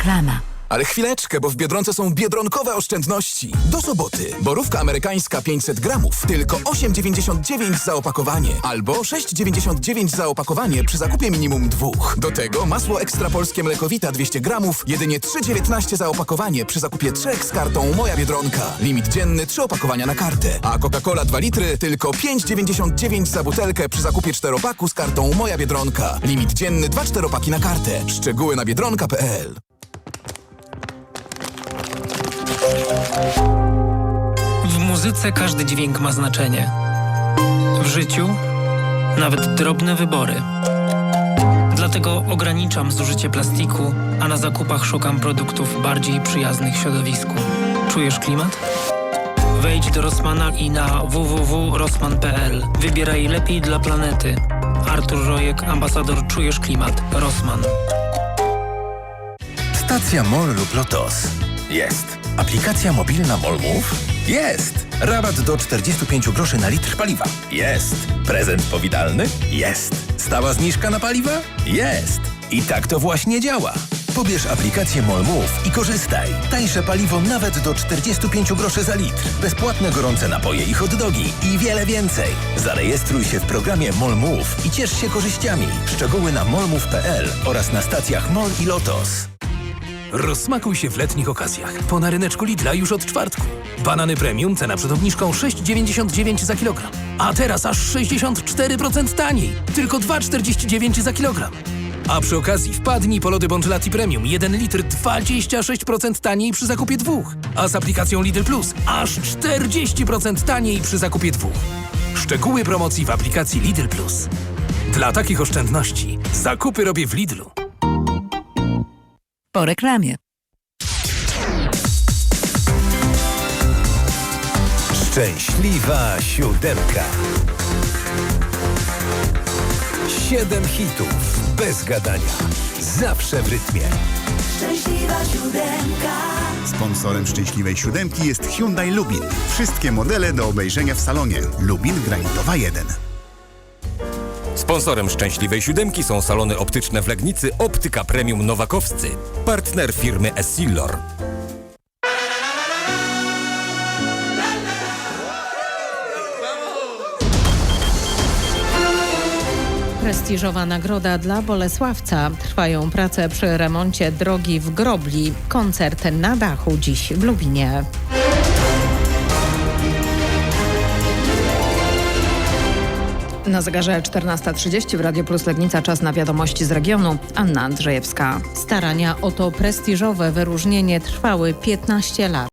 Reklama. Ale chwileczkę, bo w Biedronce są biedronkowe oszczędności. Do soboty. Borówka amerykańska 500 gramów, tylko 8,99 za opakowanie. Albo 6,99 za opakowanie przy zakupie minimum dwóch. Do tego masło ekstra polskie mlekowita 200 gramów, jedynie 3,19 za opakowanie przy zakupie trzech z kartą Moja Biedronka. Limit dzienny 3 opakowania na kartę. A Coca-Cola 2 litry tylko 5,99 za butelkę przy zakupie czteropaku z kartą Moja Biedronka. Limit dzienny 2 czteropaki na kartę. Szczegóły na biedronka.pl muzyce każdy dźwięk ma znaczenie. W życiu nawet drobne wybory. Dlatego ograniczam zużycie plastiku, a na zakupach szukam produktów bardziej przyjaznych środowisku. Czujesz klimat? Wejdź do Rossmana i na www.rossman.pl. Wybieraj lepiej dla planety. Artur Rojek, ambasador Czujesz Klimat. Rossmann. Stacja MOL lub LOTOS. Jest. Aplikacja mobilna MOL Move? Jest. Rabat do 45 groszy na litr paliwa? Jest. Prezent powitalny? Jest. Stała zniżka na paliwa? Jest. I tak to właśnie działa. Pobierz aplikację MOL Move i korzystaj. Tańsze paliwo nawet do 45 groszy za litr. Bezpłatne gorące napoje i hot dogi i wiele więcej. Zarejestruj się w programie MOL Move i ciesz się korzyściami. Szczegóły na molmove.pl oraz na stacjach MOL i LOTOS. Rozsmakuj się w letnich okazjach. Po na ryneczku Lidla już od czwartku. Banany premium, cena przed obniżką 6,99 za kilogram. A teraz aż 64% taniej. Tylko 2,49 za kilogram. A przy okazji wpadnij po lody Premium 1 litr 26% taniej przy zakupie dwóch. A z aplikacją Lidl Plus aż 40% taniej przy zakupie dwóch. Szczegóły promocji w aplikacji Lidl Plus. Dla takich oszczędności zakupy robię w Lidlu. Po reklamie. Szczęśliwa siódemka. Siedem hitów bez gadania. Zawsze w rytmie. Sponsorem szczęśliwej siódemki jest Hyundai Lubin. Wszystkie modele do obejrzenia w salonie. Lubin Granitowa 1. Sponsorem szczęśliwej siódemki są salony optyczne w Legnicy Optyka Premium Nowakowscy. Partner firmy Essilor. Prestiżowa nagroda dla Bolesławca. Trwają prace przy remoncie drogi w Grobli. Koncert na dachu dziś w Lubinie. Na zegarze 14.30 w Radio Plus Legnica czas na wiadomości z regionu. Anna Andrzejewska. Starania o to prestiżowe wyróżnienie trwały 15 lat.